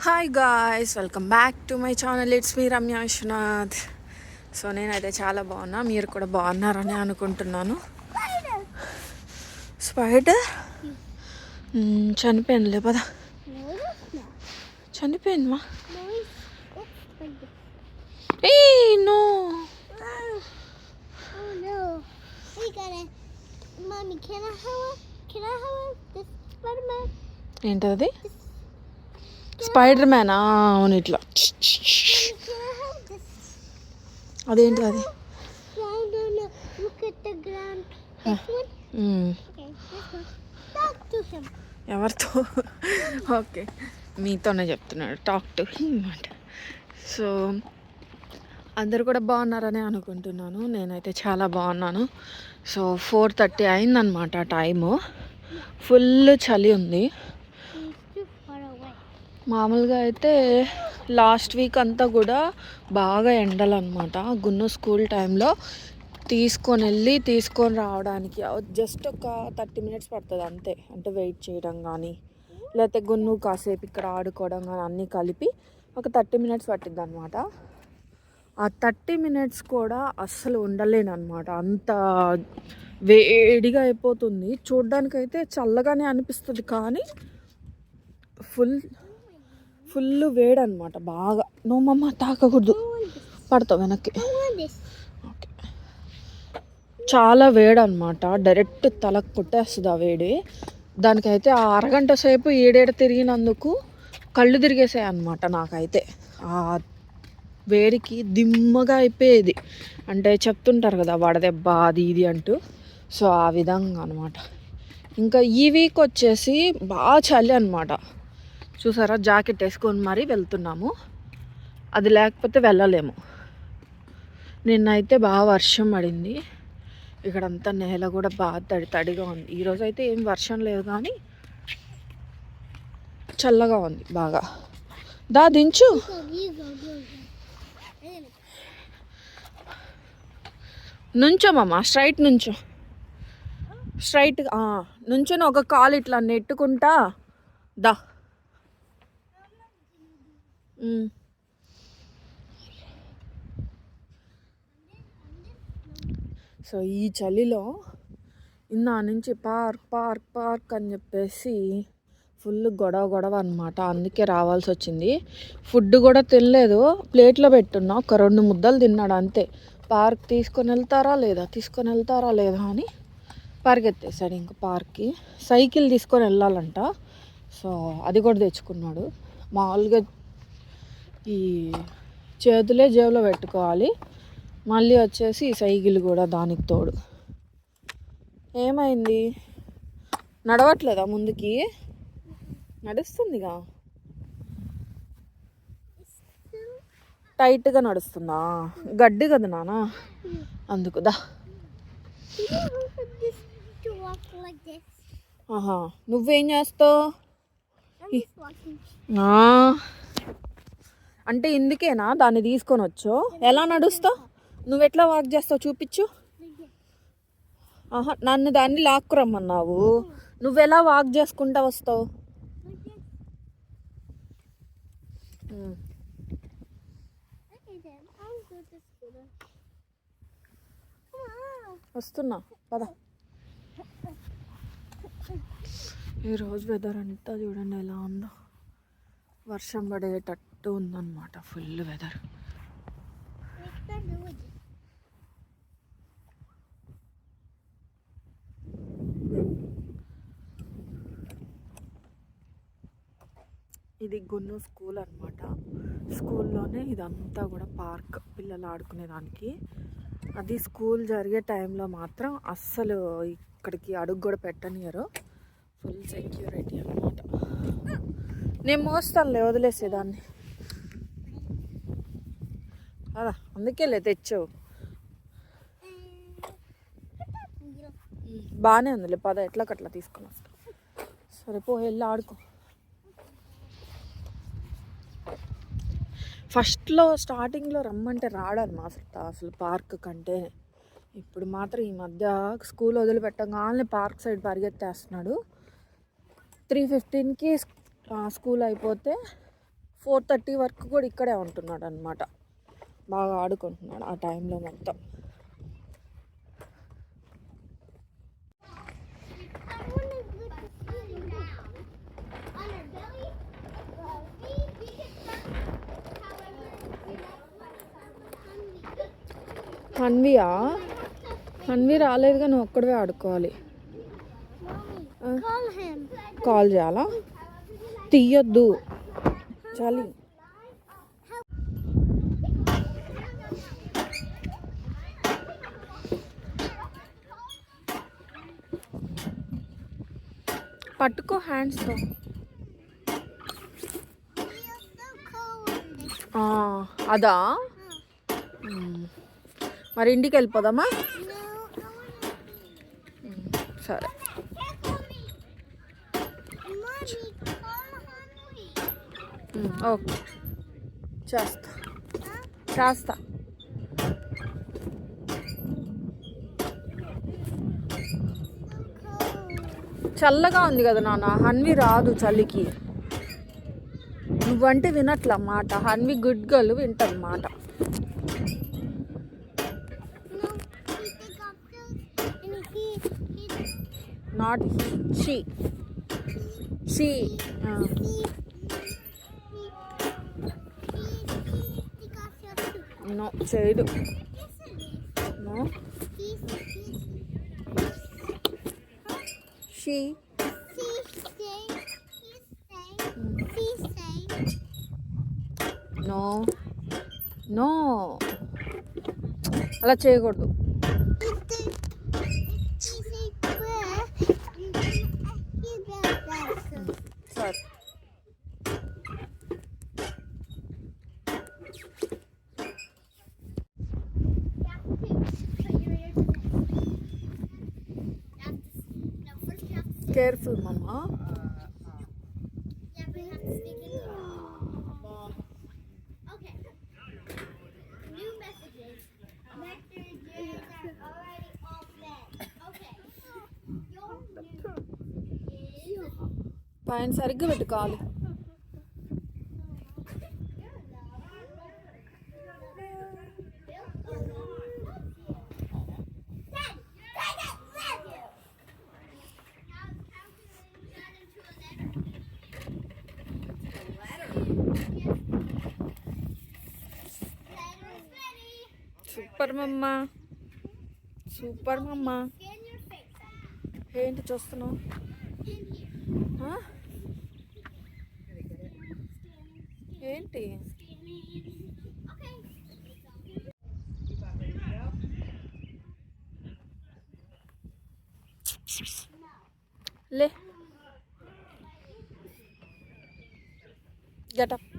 Hi guys welcome back to my channel it's me Ramya Viswanath so నేనైతే చాలా బాగున్నా. మీరు కూడా బాగున్నారని అనుకుంటున్నాను. స్పైడర్ మ్మ్, చనిపోయిందిలే పద. చనిపోయింది మా ఏ నో? ఏంటది? స్పైడర్ మ్యాన్ అవును ఇట్లా. అదేంటి అది? ఎవరితో? ఓకే. మీతోనే చెప్తున్నాడు. టాక్ టు హిమ్ అంట. సో అందరు కూడా బాగున్నారని అనుకుంటున్నాను. నేనైతే చాలా బాగున్నాను. సో ఫోర్ థర్టీ అయిందనమాట టైము. ఫుల్ చలి ఉంది. మామూలుగా అయితే లాస్ట్ వీక్ అంతా కూడా బాగా ఎండలు అనమాట గున్ను స్కూల్ టైంలో తీసుకొని వెళ్ళి తీసుకొని రావడానికి జస్ట్ ఒక థర్టీ మినిట్స్ పడుతుంది అంతే. అంటే వెయిట్ చేయడం కానీ లేకపోతే గున్ను కాసేపు ఇక్కడ ఆడుకోవడం కానీ అన్నీ కలిపి ఒక థర్టీ మినిట్స్ పట్టిద్ది అనమాట ఆ థర్టీ మినిట్స్ కూడా అస్సలు ఉండలేను అనమాట అంత వేడిగా అయిపోతుంది. చూడ్డానికైతే చల్లగానే అనిపిస్తుంది కానీ ఫుల్ ఫుల్ వేడి అనమాట బాగా నోమమ్మ తాకకూడదు. పడతావు వెనక్కి. ఓకే. చాలా వేడి అనమాట డైరెక్ట్ తలకు కొట్టేస్తుంది ఆ వేడి. దానికైతే ఆ అరగంట సేపు ఏడేడ తిరిగినందుకు కళ్ళు తిరిగేసాయి అనమాట నాకైతే. ఆ వేడికి దిమ్మగా అయిపోయేది. అంటే చెప్తుంటారు కదా వడదెబ్బ అది ఇది అంటూ. సో ఆ విధంగా అనమాట ఇంకా ఈ వీక్ వచ్చేసి బాగా చలి అనమాట చూసారా జాకెట్ వేసుకొని మరీ వెళ్తున్నాము. అది లేకపోతే వెళ్ళలేము. నిన్నైతే బాగా వర్షం పడింది. ఇక్కడంతా నేల కూడా బాగా తడి తడిగా ఉంది. ఈరోజు అయితే ఏం వర్షం లేదు కానీ చల్లగా ఉంది బాగా. దా దించు. Go, నుంచోమమ్మా స్ట్రైట్ నుంచో. స్ట్రైట్ నుంచొని ఒక కాలు ఇట్లా నెట్టుకుంటా. దా. సో ఈ చలిలో ఇందా నుంచి పార్క్ పార్క్ పార్క్ అని చెప్పేసి ఫుల్ గొడవ గొడవ అనమాట అందుకే రావాల్సి వచ్చింది. ఫుడ్ కూడా తినలేదు. ప్లేట్లో పెట్టున్నా. ఒక రెండు ముద్దలు తిన్నాడు అంతే. పార్క్ తీసుకొని వెళ్తారా లేదా? తీసుకొని వెళ్తారా లేదా అని పరిగెత్తేసాడు ఇంక పార్క్కి. సైకిల్ తీసుకొని వెళ్ళాలంట. సో అది కూడా తెచ్చుకున్నాడు. మామూలుగా ఈ చేతులే జేబులో పెట్టుకోవాలి. మళ్ళీ వచ్చేసి సైకిల్ కూడా దానికి తోడు. ఏమైంది? నడవట్లేదా ముందుకి? నడుస్తుందిగా. టైట్గా నడుస్తుందా? గడ్డి కదా నాన్న అందుకుదా ఆహా నువ్వేం చేస్తావు? అంటే ఇందుకేనా దాన్ని తీసుకొని వచ్చో? ఎలా నడుస్తావు? నువ్వు ఎట్లా వాక్ చేస్తావు? చూపించు ఆహా నన్ను దాన్ని లాక్కురమ్మన్నావు. నువ్వెలా వాక్ చేసుకుంటా వస్తావు? వస్తున్నా పద. ఈరోజు వెదర్ అంతా చూడండి ఎలా ఉందో. వర్షం పడేటట్టు ఉందన్నమాట ఫుల్ వెదర్ ఇది గున్ను స్కూల్ అనమాట స్కూల్లోనే ఇదంతా కూడా పార్క్ పిల్లలు ఆడుకునేదానికి అది స్కూల్ జరిగే టైంలో మాత్రం అస్సలు ఇక్కడికి అడుగు కూడా పెట్టనియరు. ఫుల్ సెక్యూరిటీ అనమాట నేను మోస్తానులే వదిలేసేదాన్ని. అదా అందుకేలే తెచ్చావు. బాగానే ఉందిలే పద ఎట్లకట్లా తీసుకొని వస్తా. సరే పో వెళ్ళి ఆడుకో. ఫస్ట్లో స్టార్టింగ్లో రమ్మంటే రాడనమా అసలు అసలు పార్క్ కంటే. ఇప్పుడు మాత్రం ఈ మధ్య స్కూల్ వదిలిపెట్టగానే పార్క్ సైడ్ పరిగెత్తేస్తున్నాడు. త్రీ ఫిఫ్టీన్కి స్కూల్ అయిపోతే ఫోర్ థర్టీ వరకు కూడా ఇక్కడే ఉంటున్నాడు అనమాట బాగా ఆడుకుంటున్నాడు ఆ టైంలో మొత్తం. హన్వియా హన్వి రాలేదుగా నువ్వు ఒక్కడవే ఆడుకోవాలి. కాల్ చేయాలా తీయొద్దు. చలి. పట్టుకో హ్యాండ్స్తో. అదా. మరి ఇంటికి వెళ్ళిపోదామా? ఓకే. చేస్తా. చేస్తా. చల్లగా ఉంది కదా నాన్న హన్వి రాదు చలికి. నువ్వంటే వినట్ల మాట హన్వి గుడ్ గర్ల్ వింటది మాట. నాట్ షీ షీ నో చేయదు. నో షీ నో నో అలా చేయకూడదు Speaking ball. Okay. New messages. Messages are already open. Okay. Your new is. പയൻ സർഗ് വെട്ട് കാല് మమ్మ సూపర్ మమ్మ. ఏంటి చూస్తున్నావు? ఏంటి? లే. గెటప్.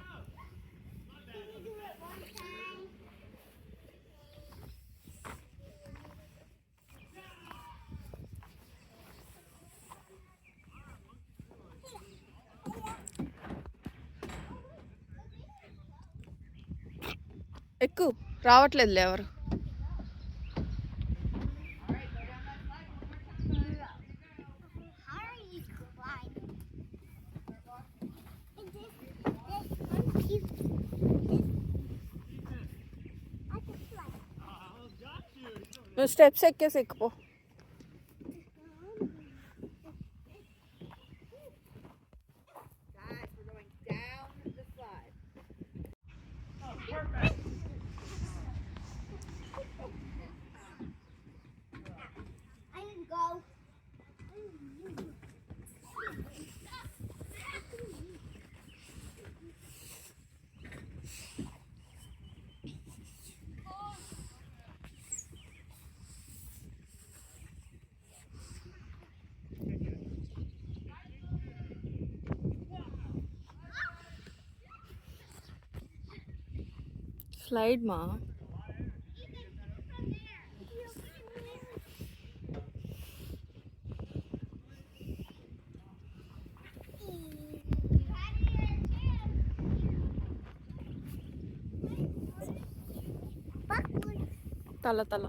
రావట్లేదులే ఎవరు. నువ్వు స్టెప్స్ ఎక్కేసి ఎక్కుపో. స్లైడ్ మా Backward. తల తల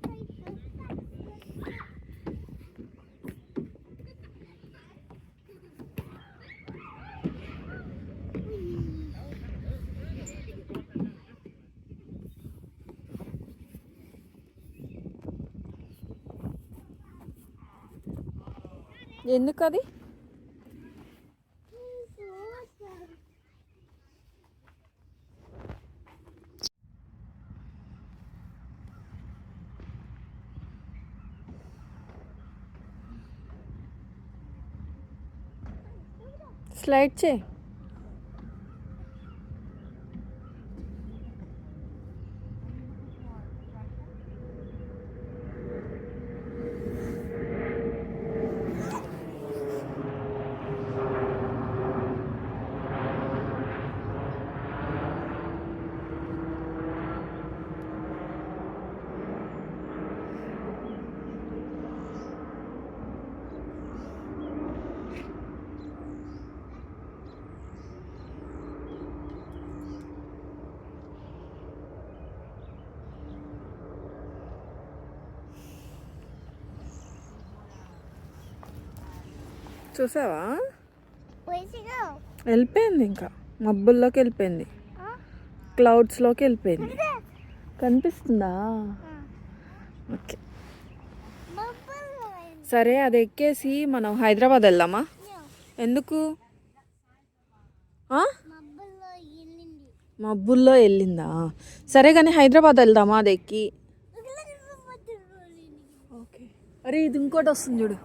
ఎందుకు అది స్లైడ్ చేయి. చూసావా? వెళ్ళిపోయింది ఇంకా మబ్బుల్లోకి వెళ్ళిపోయింది? క్లౌడ్స్లోకి వెళ్ళిపోయింది కనిపిస్తుందా. ఓకే. సరే అది ఎక్కేసి మనం హైదరాబాద్ వెళ్దామా. ఎందుకు? మబ్బుల్లో వెళ్ళింది సరే కానీ హైదరాబాద్ వెళ్దామా అది ఎక్కి. ఓకే అరే ఇది ఇంకోటి వస్తుంది చూడు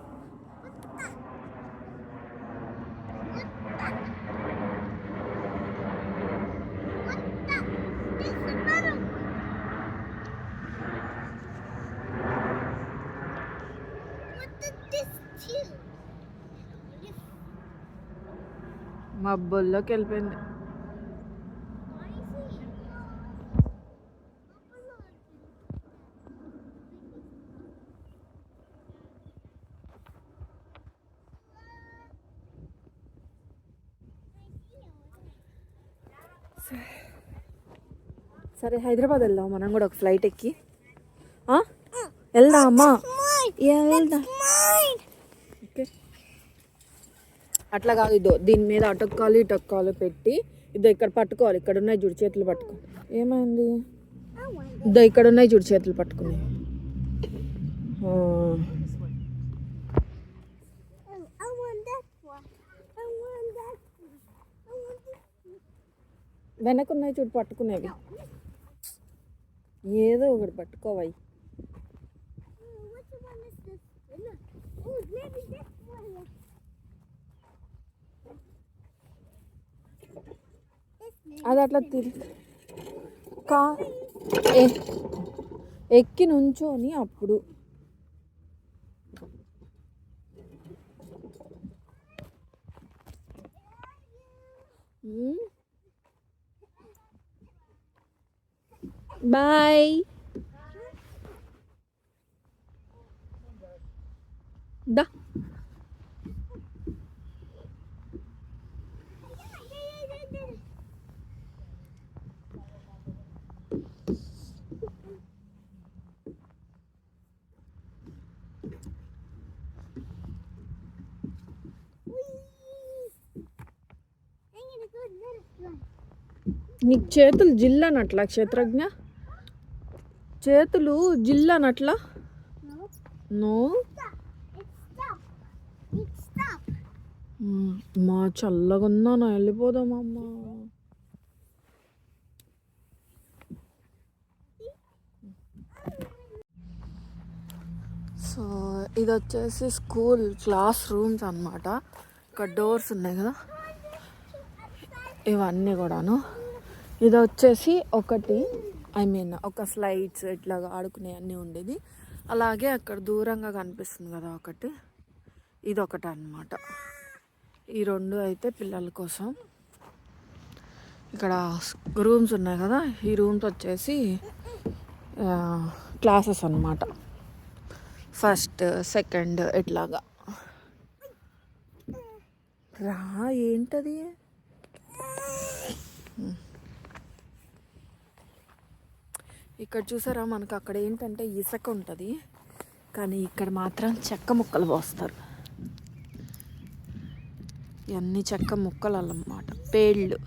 మబ్బుల్లోకి వెళ్ళిపోయింది? సరే హైదరాబాద్ వెళ్దాం. మనం కూడా ఒక ఫ్లైట్ ఎక్కి. ఆ? వెళ్దామా? వెళ్దాం Mine. ఓకే అట్లా కాదు ఇదో దీని మీద అటొక్కాలు ఇటొక్కాలు పెట్టి ఇదో ఇక్కడ పట్టుకోవాలి ఇక్కడ ఉన్నాయి జుడి చేతులు పట్టుకో. ఏమైంది? ఇదో ఇక్కడ ఉన్నాయి జుడి చేతులు పట్టుకుని. వెనకున్నాయి చూడు పట్టుకునేవి. ఏదో ఒకటి పట్టుకోవాయి. అది అట్లా తిరి కా ఎ- ఎక్కి నుంచోని అప్పుడు బాయ్. దా. నీకు చేతులు జిల్లనట్లా క్షేత్రజ్ఞ? చేతులు జిల్లనట్లా నో. మా చల్లగా ఉన్నాను వెళ్ళిపోదామమ్మా సో ఇది వచ్చేసి స్కూల్ క్లాస్ రూమ్స్ అన్నమాట. ఇక్కడ డోర్స్ ఉన్నాయి కదా. ఇవన్నీ కూడాను. ఇది వచ్చేసి ఒకటి ఐ మీన్ ఒక స్లైడ్స్ ఇట్లాగా ఆడుకునే అన్నీ ఉండేది. అలాగే అక్కడ దూరంగా కనిపిస్తుంది కదా ఒకటి. ఇది ఒకటి అన్నమాట. ఈ రెండు అయితే పిల్లల కోసం. ఇక్కడ రూమ్స్ ఉన్నాయి కదా ఈ రూమ్స్ వచ్చేసి క్లాసెస్ అనమాట ఫస్ట్ సెకండ్ ఇట్లాగా. రా ఏంటది? ఇక్కడ చూసారా మనకు అక్కడ ఏంటంటే ఇసుక ఉంటుంది. కానీ ఇక్కడ మాత్రం చెక్క ముక్కలు పోస్తారు. ఇవన్నీ చెక్క ముక్కలు అన్నమాట పేళ్ళు.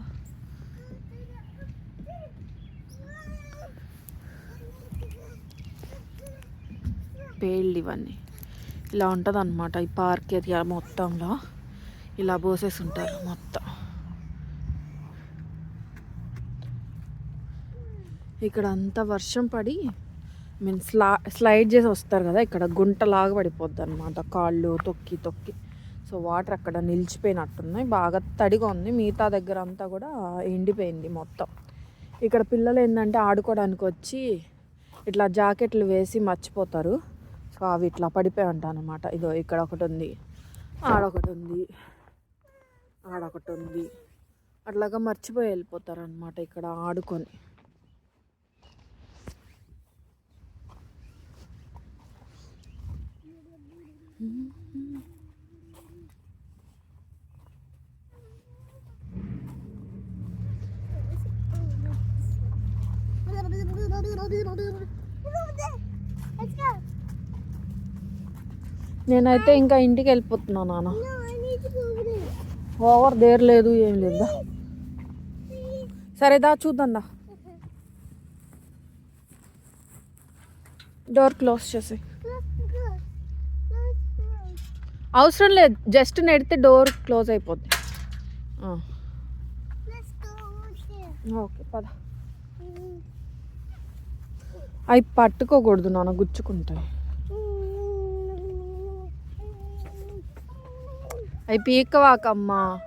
పేళ్ళు ఇవన్నీ. ఇలా ఉంటుంది అనమాట ఈ పార్క్ ఏరియా మొత్తంలో. ఇలా పోసేసి ఉంటారు మొత్తం. ఇక్కడ అంతా వర్షం పడి మీన్ స్లా స్లైడ్ చేసి వస్తారు కదా ఇక్కడ గుంటలాగా పడిపోద్ది అనమాట కాళ్ళు తొక్కి తొక్కి. సో వాటర్ అక్కడ నిలిచిపోయినట్టున్నాయి బాగా తడిగా ఉంది మిగతా దగ్గర అంతా కూడా ఎండిపోయింది మొత్తం. ఇక్కడ పిల్లలు ఏంటంటే ఆడుకోవడానికి వచ్చి ఇట్లా జాకెట్లు వేసి మర్చిపోతారు. సో అవి ఇట్లా పడిపోయి ఉంటాయి అనమాట ఇదో ఇక్కడ ఒకటి ఉంది ఆడొకటి ఉంది ఆడొకటి ఉంది. అట్లాగా మర్చిపోయి వెళ్ళిపోతారు అనమాట ఇక్కడ ఆడుకొని. నేనైతే ఇంకా ఇంటికి వెళ్ళిపోతున్నా నాన్న. ఓవర్ దేర్ లేదు ఏం లేదా సరే దా డోర్ క్లోజ్ చేసి అవసరం లేదు. జస్ట్ నెడితే డోర్ క్లోజ్ అయిపోద్ది. ఓకే పద. అవి పట్టుకోకూడదు నాన్న గుచ్చుకుంటాయి. అవి పీకవాకమ్మా.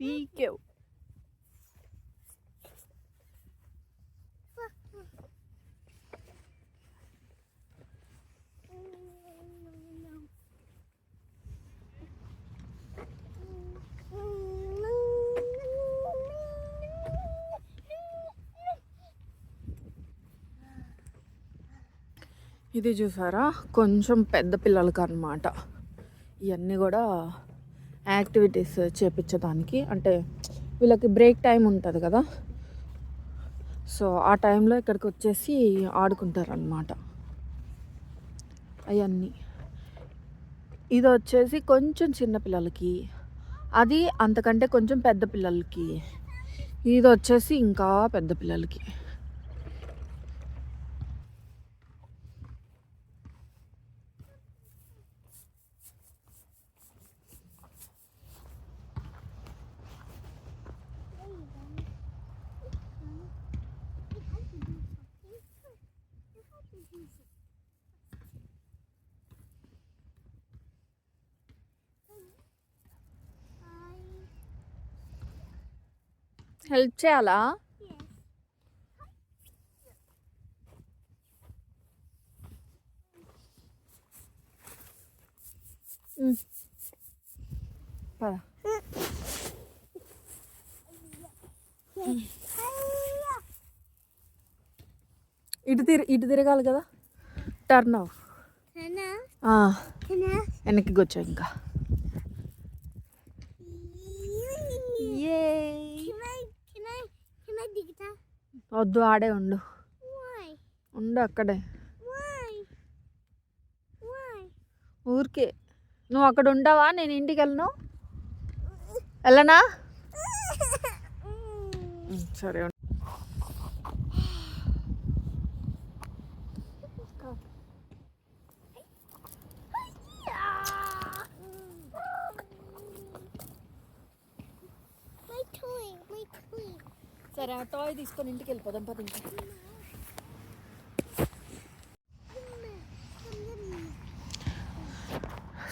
పీకేవు. ఇది చూసారా? కొంచెం పెద్ద పిల్లలకి అన్నమాట ఇవన్నీ కూడా యాక్టివిటీస్ చేపించడానికి అంటే వీళ్ళకి బ్రేక్ టైం ఉంటుంది కదా? సో ఆ టైంలో ఇక్కడికి వచ్చేసి ఆడుకుంటారనమాట అవన్నీ ఇది వచ్చేసి కొంచెం చిన్న పిల్లలకి. అది అంతకంటే కొంచెం పెద్ద పిల్లలకి. ఇది వచ్చేసి ఇంకా పెద్ద పిల్లలకి. హెల్ప్ చేయాలా. పద ఇటు తిరి ఇటు తిరగాలి కదా టర్న్ అవ్ Can I? ఆ, Can I? వెనక్కి కూర్చో ఇంకా వద్దు ఆడే ఉండు? ఉండు అక్కడే? ఊరికే. నువ్వు అక్కడ ఉండవా నేను ఇంటికి వెళ్ళను? వెళ్ళనా సరే తీసుకొని ఇంటికి వెళ్ళిపోదాం పది ఇంకా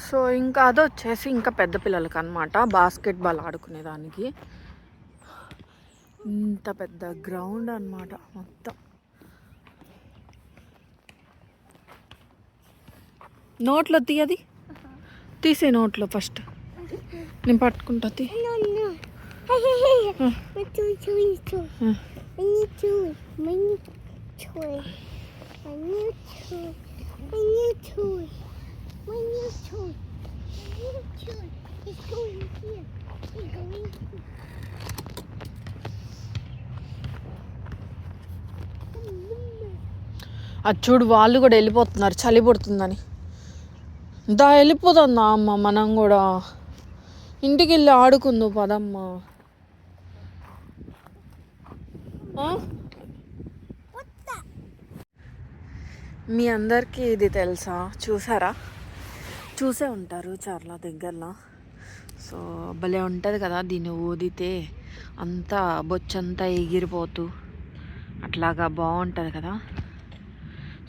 సో ఇంకా అది వచ్చేసి ఇంకా పెద్ద పిల్లలకి అనమాట బాస్కెట్ బాల్ ఆడుకునేదానికి ఇంత పెద్ద గ్రౌండ్ అన్నమాట మొత్తం. నోట్లో తీయది? తీసే నోట్లో ఫస్ట్. నేను పట్టుకుంటా తీ. Hmm. అది చూడు వాళ్ళు కూడా వెళ్ళిపోతున్నారు చలి పుడుతుందని దా వెళ్ళిపోతుందా అమ్మ మనం కూడా ఇంటికి వెళ్ళి ఆడుకుందు పదమ్మా మీ అందరికీ ఇది తెలుసా? చూసారా? చూసే ఉంటారు చాలా దగ్గరలో. సో భలే ఉంటుంది కదా దీన్ని ఊదితే అంతా బొచ్చంతా ఎగిరిపోతూ. అట్లాగా బాగుంటుంది కదా?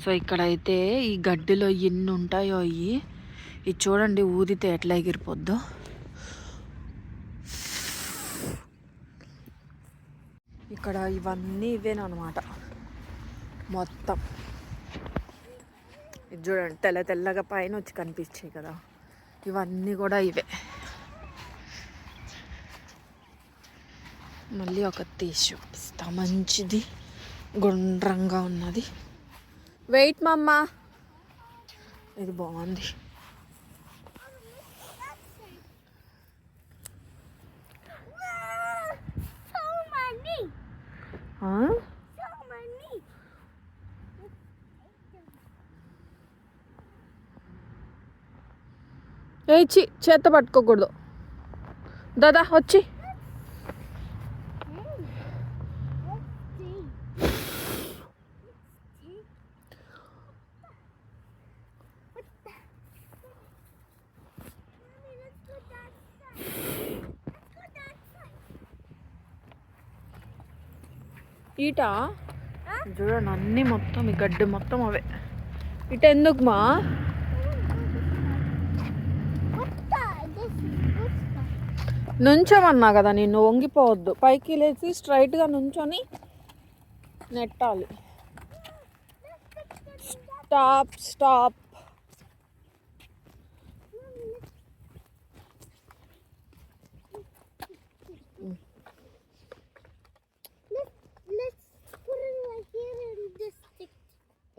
సో ఇక్కడైతే ఈ గడ్డిలో ఎన్ని ఉంటాయో అవి ఇది చూడండి ఊదితే ఎట్లా ఎగిరిపోద్దో. ఇక్కడ ఇవన్నీ ఇవేనమాట మొత్తం. ఇది చూడండి తెల్ల తెల్లగా పైన వచ్చి కనిపించాయి కదా. ఇవన్నీ కూడా ఇవే. మళ్ళీ ఒక తీసి చూపిస్తా మంచిది. గుండ్రంగా ఉన్నది. వెయిట్ మమ్మ. ఇది బాగుంది. ఆ? So చేత పట్టుకోకూడదు దాదా వచ్చి ఈట? చూడండి అన్నీ మొత్తం ఈ గడ్డి మొత్తం అవే. ఇట ఎందుకు మా? నుంచోమన్నా కదా నిన్ను వంగిపోవద్దు. పైకి లేచి స్ట్రైట్గా నుంచొని నెట్టాలి. Stop stop.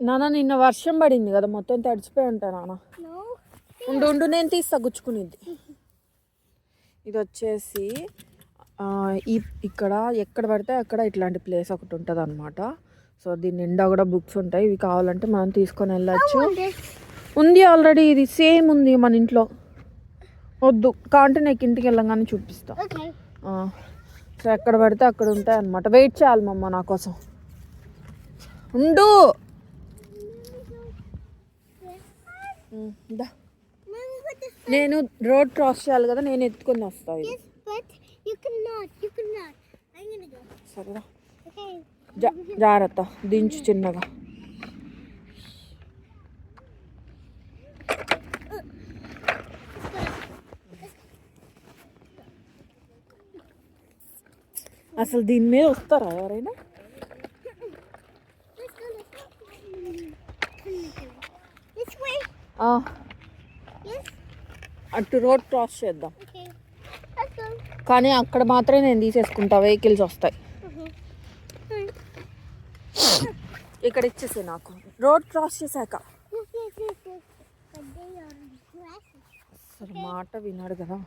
నాన్న నిన్న వర్షం పడింది కదా మొత్తం తడిచిపోయి ఉంటా నాన్న. ఉండు ఉండు నేను తీస్తా గుచ్చుకునిద్ది. ఇది వచ్చేసి ఈ ఇక్కడ ఎక్కడ పడితే అక్కడ ఇట్లాంటి ప్లేస్ ఒకటి ఉంటుంది అనమాట సో దీని నిండా కూడా బుక్స్ ఉంటాయి. ఇవి కావాలంటే మనం తీసుకొని వెళ్ళచ్చు. ఉంది ఆల్రెడీ ఇది సేమ్ ఉంది మన ఇంట్లో. వద్దు కాంటే నాకు ఇంటికి వెళ్ళంగానే చూపిస్తా. సో ఎక్కడ పడితే అక్కడ ఉంటాయి అనమాట వెయిట్ చేయాలి మమ్మ నా కోసం. ఉండు! నేను రోడ్ క్రాస్ చేయాలి కదా నేను ఎత్తుకొని వస్తా ఇది Yes, but you cannot. You cannot. I'm gonna go. సరేనా Okay. జా జాగ్రత్త దించు చిన్నగా అసలు దీని మీద వస్తారా ఎవరైనా అటు రోడ్ క్రాస్ చేద్దాం. కానీ అక్కడ మాత్రమే నేను తీసేసుకుంటా. వెహికల్స్ వస్తాయి. Mm-hmm. ఇక్కడ ఇచ్చేసే నాకు. రోడ్ క్రాస్ చేశాక. అసలు మాట వినాడు కదా.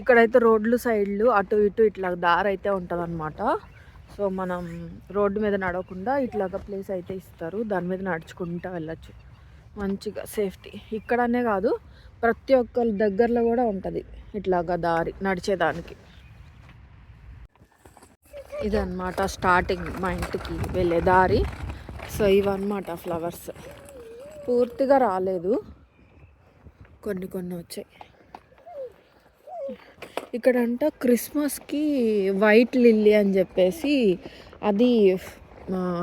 ఇక్కడైతే రోడ్లు సైడ్లు అటు ఇటు ఇట్లా దారి అయితే ఉంటుంది అనమాట సో మనం రోడ్డు మీద నడవకుండా ఇట్లాగా ప్లేస్ అయితే ఇస్తారు. దాని మీద నడుచుకుంటూ వెళ్ళచ్చు. మంచిగా సేఫ్టీ. ఇక్కడనే కాదు ప్రతి ఒక్కరి దగ్గరలో కూడా ఉంటుంది ఇట్లాగా దారి నడిచేదానికి. ఇదన్నమాట స్టార్టింగ్ మా ఇంటికి వెళ్ళే దారి. సో ఇవన్నమాట ఫ్లవర్స్. పూర్తిగా రాలేదు. కొన్ని కొన్ని వచ్చాయి. ఇక్కడంట క్రిస్మస్కి వైట్ లిల్లీ అని చెప్పేసి అది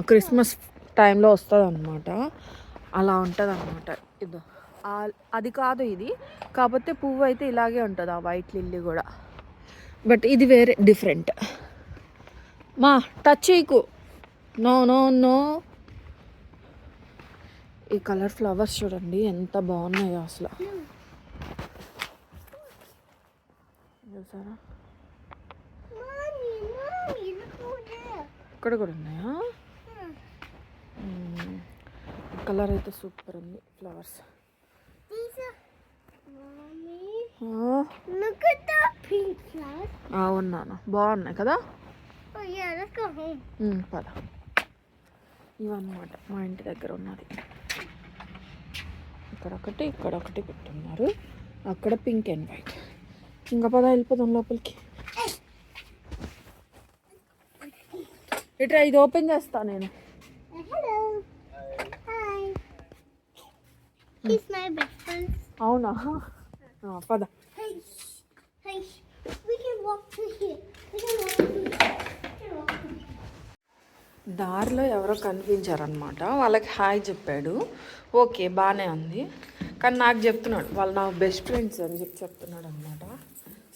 క్రిస్మస్ టైంలో వస్తుంది అనమాట అలా ఉంటుంది అనమాట ఇదో. ఆ- అది కాదు ఇది. కాకపోతే పువ్వు అయితే ఇలాగే ఉంటుంది ఆ వైట్ లిల్లీ కూడా. బట్ ఇది వేరే డిఫరెంట్. మా టచ్ చేయకు. No no no. ఈ కలర్ ఫ్లవర్స్ చూడండి ఎంత బాగున్నాయో అసలు. చూసారా. ఇక్కడ కూడా ఉన్నాయా. కలర్ అయితే సూపర్ ఉంది ఫ్లవర్స్. అవునాను బాగున్నాయి కదా? Oh పద. ఇవన్నమాట మా ఇంటి దగ్గర ఉన్నది. ఇక్కడ ఒకటి ఇక్కడ ఒకటి పెట్టున్నారు. అక్కడ పింక్ అండ్ వైట్ ఇంకా పద వెళ్ళిపోదాం లోపలికి. ఇట్రా ఇది ఓపెన్ చేస్తా నేను. To here. దారిలో ఎవరో కనిపించారనమాట వాళ్ళకి హాయ్ చెప్పాడు. ఓకే బాగానే ఉంది. కానీ నాకు చెప్తున్నాడు. వాళ్ళు నా బెస్ట్ ఫ్రెండ్స్ అని చెప్పి చెప్తున్నాడు అనమాట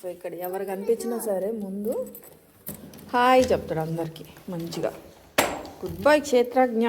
సో ఇక్కడ ఎవరు కనిపించినా సరే ముందు హాయ్ చెప్తాడు అందరికీ మంచిగా. గుడ్ బై క్షేత్రజ్ఞ.